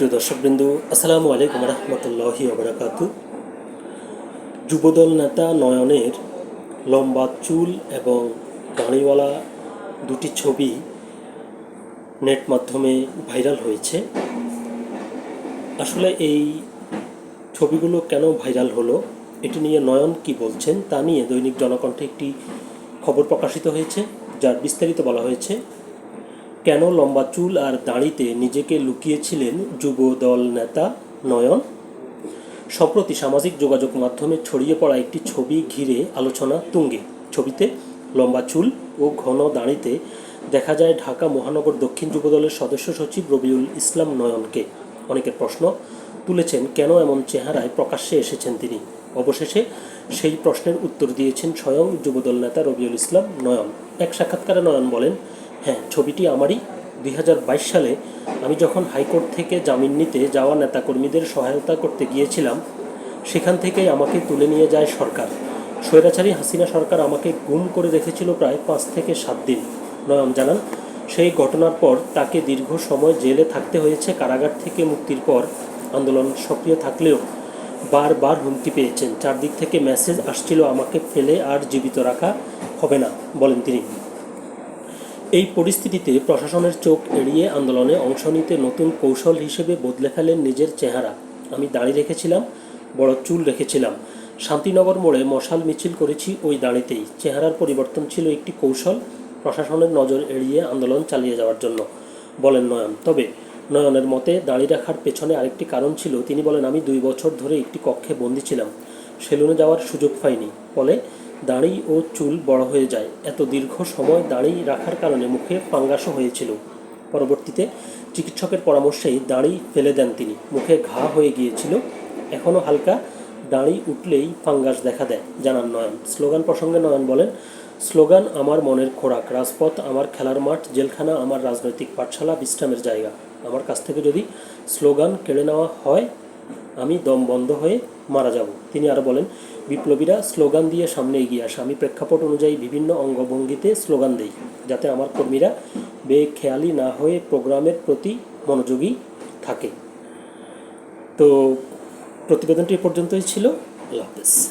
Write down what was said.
সুপ্রিয় দর্শকবৃন্দু, আসসালামু আলাইকুম রহমতুল্লাহি ওবরাকাতু যুবদল নেতা নয়নের লম্বা চুল এবং দাঁড়িওয়ালা দুটি ছবি নেট মাধ্যমে ভাইরাল হয়েছে। আসলে এই ছবিগুলো কেন ভাইরাল হলো, এটি নিয়ে নয়ন কি বলছেন তা নিয়ে দৈনিক জনকণ্ঠে একটি খবর প্রকাশিত হয়েছে, যার বিস্তারিত বলা হয়েছে কেন লম্বা চুল আর দাড়িতে নিজেকে লুকিয়েছিলেন যুব দল নেতা নয়ন? সম্প্রতি সামাজিক যোগাযোগ মাধ্যমে ছড়িয়ে পড়া একটি ছবি ঘিরে আলোচনা তুঙ্গে। ছবিতে লম্বা চুল ও ঘন দাঁড়িতে দেখা যায় ঢাকা মহানগর দক্ষিণ যুবদলের সদস্য সচিব রবিউল ইসলাম নয়নকে। অনেকের প্রশ্ন তুলেছেন, কেন এমন চেহারায় প্রকাশ্যে এসেছেন তিনি? অবশেষে সেই প্রশ্নের উত্তর দিয়েছেন স্বয়ং যুবদল নেতা রবিউল ইসলাম নয়ন। এক সাক্ষাৎকারে নয়ন বলেন হ্যাঁ ছবিটি আমারই। দুই হাজার বাইশ সালে আমি যখন হাইকোর্ট থেকে জামিন নিতে যাওয়া নেতাকর্মীদের সহায়তা করতে গিয়েছিলাম, সেখান থেকেই আমাকে তুলে নিয়ে যায় সরকার। স্বৈরাচারী হাসিনা সরকার আমাকে গুম করে রেখেছিল প্রায় পাঁচ থেকে সাত দিন। নয়ন জানান, সেই ঘটনার পর তাকে দীর্ঘ সময় জেলে থাকতে হয়েছে। কারাগার থেকে মুক্তির পর আন্দোলন সক্রিয় থাকলেও বারবার হুমকি পেয়েছেন। চারদিক থেকে মেসেজ আসছিল, আমাকে ফেলে আর জীবিত রাখা হবে না, বলেন তিনি। এই পরিস্থিতিতে প্রশাসনের চোখ এড়িয়ে আন্দোলনে অংশ নিতে নতুন কৌশল হিসেবে বদলে ফেলেন নিজের চেহারা। আমি দাড়ি রেখেছিলাম, বড় চুল রেখেছিলাম। শান্তিনগর মোড়ে মশাল মিছিল করেছি ওই দাড়িতেই। চেহারার পরিবর্তন ছিল একটি কৌশল প্রশাসনের নজর এড়িয়ে আন্দোলন চালিয়ে যাওয়ার জন্য। বলেন নয়ন। তবে নয়নের মতে দাড়ি রাখার পেছনে আরেকটি কারণ ছিল, তিনি বলেন, আমি দুই বছর ধরে একটি কক্ষে বন্দি ছিলাম। সেলুনে যাওয়ার সুযোগ পাইনি। ফলে দাড়ি ও চুল বড় হয়ে যায়। এত দীর্ঘ সময় দাড়ি রাখার কারণে মুখে ফাঙ্গাসও হয়েছিল। পরবর্তীতে চিকিৎসকের পরামর্শেই দাড়ি ফেলে দেন তিনি। মুখে ঘা হয়ে গিয়েছিল। এখনও হালকা দাড়ি উঠলেই ফাঙ্গাস দেখা দেয়, জানান নয়ন। স্লোগান প্রসঙ্গে নয়ন বলেন, স্লোগান আমার মনের খোরাক, রাজপথ আমার খেলার মাঠ, জেলখানা আমার রাজনৈতিক পাঠশালা, বিশ্রামের জায়গা। আমার কাছ থেকে যদি স্লোগান কেড়ে নেওয়া হয় আমি দম বন্ধ হয়ে মারা যাব। তিনি আরও বলেন, বিপ্লবীরা স্লোগান দিয়ে সামনে এগিয়ে আসে। আমি প্রেক্ষাপট অনুযায়ী বিভিন্ন অঙ্গভঙ্গিতে স্লোগান দেই, যাতে আমার কর্মীরা বেখেয়ালি না হয়ে প্রোগ্রামের প্রতি মনোযোগী থাকে। তো প্রতিবেদনটি পর্যন্তই ছিল। আল্লাহ হাফেজ।